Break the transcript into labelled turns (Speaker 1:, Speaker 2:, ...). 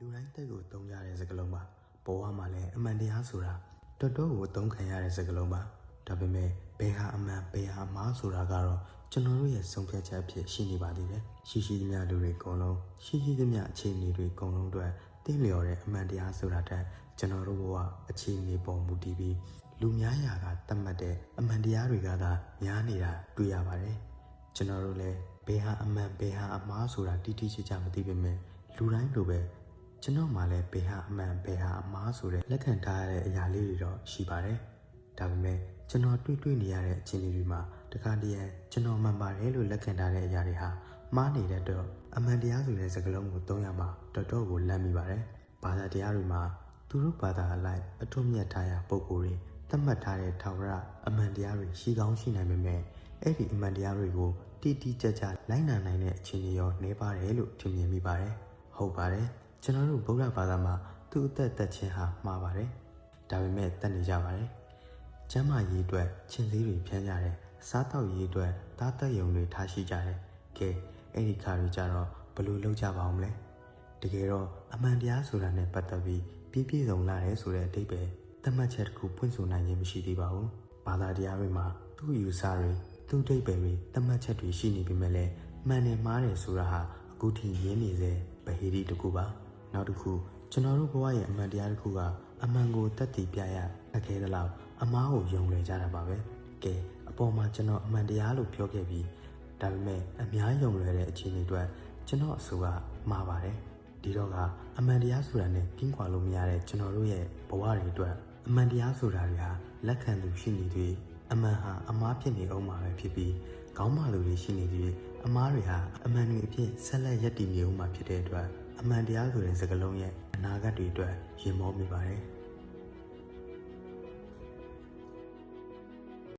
Speaker 1: လူတိုင်းတက်ကိုသုံးကြတဲ့စကားလုံးပါဘဝမှာလည်းအမှန်တရားဆိုတာတော်တော်ကိုအသုံးခံရတဲ့စကားလုံးပါဒါပေမဲ့ဘယ်ဟာအမှန်ဘယ်ဟာမှားဆိုတာကတော့ကျွန်တော်တို့ရဲ့ဆုံးဖြတ်ချက်အဖြစ်ရှိနေပါသေးတယ်ရှိရှိသမျှလူတွေအကုန်လုံးရှိရှိသမျှအခြေအနေတွေအကုန်လုံးအတွက်တင်းလျော်တဲ့အမှန်တရားဆိုတာတက်ကျွန်တော်တို့ဘဝအခြေအနေပေါ်မူတည်ပြီးလူများရာကသတ်မှတ်တဲ့အမှန်တရားတွေကသာများနေတာတွေ့ရပါတယ်ကျွန်တော်တို့လည်းဘယ်ဟာအမှန်ဘယ်ဟာအမှားဆိုတာတိတိကျကျမသိပေမဲ့လူတိုင်းလိုပဲ ကျွန်တော်မှလည်းဘယ်ဟာအမှန်ဘယ်ဟာအမှားဆိုတဲ့လက်ခံထားရတဲ့အရာလေးတွေတော့ရှိပါတယ်။ဒါပေမဲ့ကျွန်တော်တွေ့တွေ့နေရတဲ့အခြေအနေတွေမှာတခါတည်းကျွန်တော်မှန်ပါတယ်လို့လက်ခံထားတဲ့အရာတွေဟာမှားနေတဲ့တော့အမှန်တရားဆိုတဲ့စကားလုံးကိုသုံးရမှာတော်တော်ကိုလန့်မိပါတယ်။ဘာသာတရားတွေမှာသူတို့ဘာသာအလိုက်အထွတ်မြတ်ထားရာပုံကိုယ်တွေသတ်မှတ်ထားတဲ့ထာဝရအမှန်တရားတွေရှိကောင်းရှိနိုင်ပေမဲ့အဲ့ဒီအမှန်တရားတွေကိုတိတိကျကျလိုက်နာနိုင်တဲ့အခြေအနေရောနှဲပါတယ်လို့ထင်မြင်မိပါတယ်။ဟုတ်ပါတယ်။ ကျွန်တော်တို့ဗုဒ္ဓဘာသာမှာသူ့အသက်သက်ခြင်းဟာမှားပါတယ်။ဒါပေမဲ့တတ်နေကြပါတယ်။ကျမ်းမာရေးအတွက်ချင်းစည်းတွေဖြန်းကြတယ်။စားတောက်ရေးအတွက်သားသက်ယုံတွေထားရှိကြတယ်။ကဲအဲ့ဒီခါတွေကြတော့ဘယ်လိုလုပ်ကြပါအောင်လဲ။တကယ်တော့အမှန်တရားဆိုတာနဲ့ပတ်သက်ပြီးပြည့်ပြည့်စုံလာတယ်ဆိုတဲ့အတိတ်ပဲသတ်မှတ်ချက်တစ်ခုဖွင့်ဆိုနိုင်ခြင်းမရှိသေးပါဘူး။ဘာသာတရားတွေမှာသူ့ယူဆတွေသူ့အတိတ်ပဲတွေသတ်မှတ်ချက်တွေရှိနေပေမဲ့လည်းမှန်တယ်မှားတယ်ဆိုတာဟာအခုထိရင်းနေစေဗဟေဒီတစ်ခုပါ။ နောက်တစ်ခုကျွန်တော်တို့ဘဝရဲ့အမှန်တရားတစ်ခုကအမှန်ကိုတက်တည်ပြရအခဲသလောက်အမားကိုယုံလွယ်ကြတာပါပဲ။ကဲအပေါ်မှာကျွန်တော်အမှန်တရားလို့ပြောခဲ့ပြီးဒါပေမဲ့အများယုံလွယ်တဲ့အခြေအနေတွေကျွန်တော်အဆိုကမှားပါတယ်။ဒီတော့ကအမှန်တရားဆိုတာနဲ့ကင်းကွာလို့မရတဲ့ကျွန်တော်တို့ရဲ့ဘဝတွေအတွက်အမှန်တရားဆိုတာတွေဟာလက်ခံသူရှိနေသည်အမှန်ဟာအမားဖြစ်နေအောင်မှာပဲဖြစ်ပြီး ခေါင်းမာလူတွေရှိနေသည်အမားတွေဟာအမှန်တွေအဖြစ်ဆက်လက်ရပ်တည်နေအောင်မှာဖြစ်တဲ့အတွက်အမှန်တရားဆိုတဲ့စကားလုံးရဲ့အနာဂတ်တွေအတွက်ရင်မောမိပါတယ်